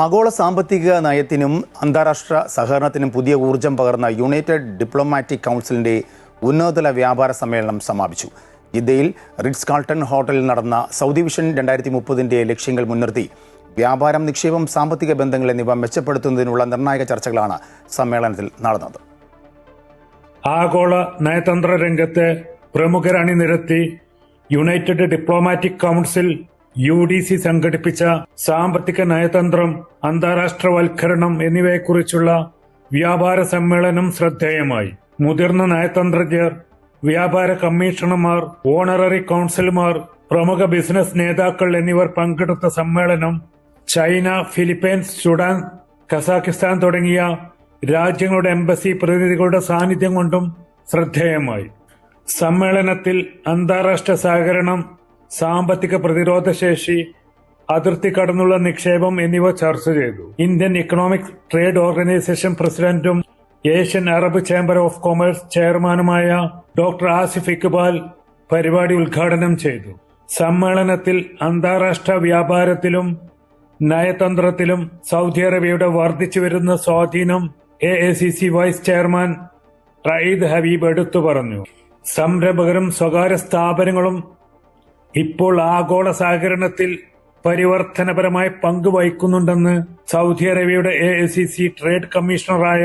ആഗോള സാമ്പത്തിക നയത്തിനും അന്താരാഷ്ട്ര സഹകരണത്തിനും പുതിയ ഊർജം പകർന്ന യുണൈറ്റഡ് ഡിപ്ലോമാറ്റിക് കൗൺസിലിന്റെ ഉന്നതതല വ്യാപാര സമ്മേളനം സമാപിച്ചു. ജിദ്ദയിൽ റിഡ്സ് കാൾട്ടൺ ഹോട്ടലിൽ നടന്ന സൗദി വിഷൻ രണ്ടായിരത്തി മുപ്പതിന്റെ ലക്ഷ്യങ്ങൾ മുൻനിർത്തി. വ്യാപാരം നിക്ഷേപം സാമ്പത്തിക ബന്ധങ്ങൾ എന്നിവ മെച്ചപ്പെടുത്തുന്നതിനുള്ള നിർണായക ചർച്ചകളാണ് സമ്മേളനത്തിൽ നടന്നത്. ആഗോള നയതന്ത്ര രംഗത്തെ പ്രമുഖർ അണിനിരത്തി united diplomatic council U D C സംഘടിപ്പിച്ച സാമ്പത്തിക നയതന്ത്രം അന്താരാഷ്ട്രവൽക്കരണം എന്നിവയെക്കുറിച്ചുള്ള വ്യാപാര സമ്മേളനം ശ്രദ്ധേയമായി. മുതിർന്ന നയതന്ത്രജ്ഞർ വ്യാപാര കമ്മീഷണർമാർ ഓണററി കൗൺസിലർമാർ പ്രമുഖ ബിസിനസ് നേതാക്കൾ എന്നിവർ പങ്കെടുത്ത സമ്മേളനം ചൈന ഫിലിപ്പൈൻസ് സുഡാൻ കസാഖിസ്ഥാൻ തുടങ്ങിയ രാജ്യങ്ങളുടെ എംബസി പ്രതിനിധികളുടെ സാന്നിധ്യം കൊണ്ടും ശ്രദ്ധേയമായി. സമ്മേളനത്തിൽ അന്താരാഷ്ട്ര സഹകരണം സാമ്പത്തിക പ്രതിരോധ ശേഷി അതിർത്തി കടന്നുള്ള നിക്ഷേപം എന്നിവ ചർച്ച ചെയ്തു. ഇന്ത്യൻ ഇക്കണോമിക് ട്രേഡ് ഓർഗനൈസേഷൻ പ്രസിഡന്റും Asian Arab chamber of commerce ചെയർമാനുമായ ഡോക്ടർ ആസിഫ് ഇക്ബാൽ പരിപാടി ഉദ്ഘാടനം ചെയ്തു. സമ്മേളനത്തിൽ അന്താരാഷ്ട്ര വ്യാപാരത്തിലും നയതന്ത്രത്തിലും സൗദി അറേബ്യയുടെ വർദ്ധിച്ചു വരുന്ന സ്വാധീനം A A C C vice chairman Raeed Habib എടുത്തു പറഞ്ഞു. സംരംഭകരും സ്വകാര്യ സ്ഥാപനങ്ങളും ഇപ്പോൾ ആഗോള സഹകരണത്തിൽ പരിവർത്തനപരമായ പങ്ക് വഹിക്കുന്നുണ്ടെന്ന് സൗദി അറേബ്യയുടെ എ ട്രേഡ് കമ്മീഷണറായ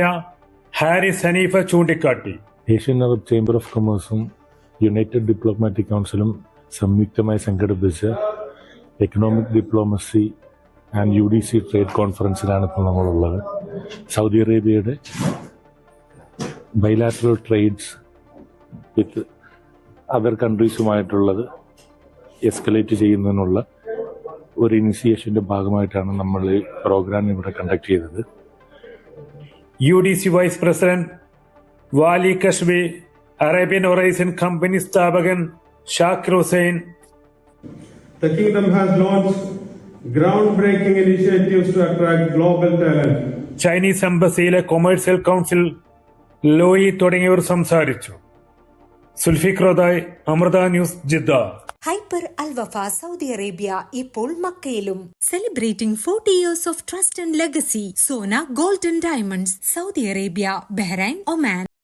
ഹാരിസ് സനീഫ ചൂണ്ടിക്കാട്ടി. ഏഷ്യൻ അറബ് ചേംബർ ഓഫ് കൊമേഴ്സും യുണൈറ്റഡ് ഡിപ്ലോമാറ്റിക് കൗൺസിലും സംയുക്തമായി സംഘടിപ്പിച്ച economic diplomacy and U D C trade കോൺഫറൻസിലാണ് ഇപ്പോൾ നമ്മളുള്ളത്. സൗദി അറേബ്യയുടെ ബൈലാറ്ററൽ ട്രേഡ്സ് വിത്ത് അതർ കൺട്രീസുമായിട്ടുള്ളത് എസ്കലേറ്റ് ചെയ്യുന്നതിനുള്ള ഒരു ഇനിഷ്യേഷന്റെ ഭാഗമായിട്ടാണ് നമ്മൾ പ്രോഗ്രാം ഇവിടെ കണ്ടക്ട് ചെയ്തത്. U D C vice president Wali Kashbi Arabian Horizon company സ്ഥാപകൻ Shakir Hussain The kingdom has launched groundbreaking initiatives to attract global talent. Chinese എംബസിയിലെ commercial council ലോയി തുടങ്ങിയവർ സംസാരിച്ചു. സുൽഫിക്രോദായ് Amrita news Jeddah. Hyper Al Wafa Saudi Arabia ഇപ്പോൾ മക്കയിലും. Celebrating forty years of trust and legacy Sona golden diamonds Saudi Arabia Bahrain Oman.